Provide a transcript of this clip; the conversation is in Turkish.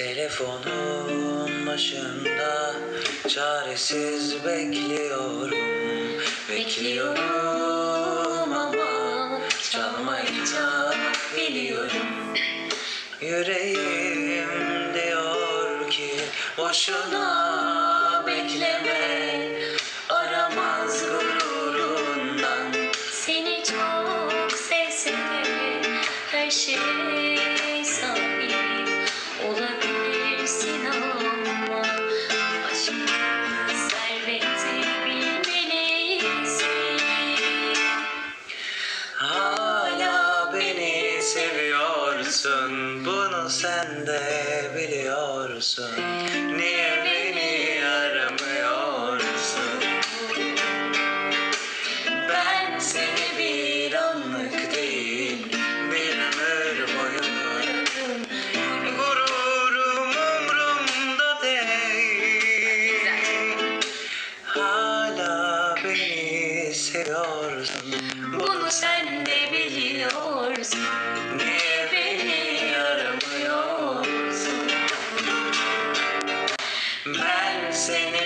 Telefonun başında çaresiz bekliyorum. Bekliyorum ama çalmayı biliyorum. Yüreğim diyor ki boşuna bekleme. Aramaz gururundan. Seni çok sevse de her şeye Hala beni seviyorsun. Bunu sen de biliyorsun. Niye istiyorsun Bunu sen de biliyorsun. Niye beni yaramıyorsun Ben seni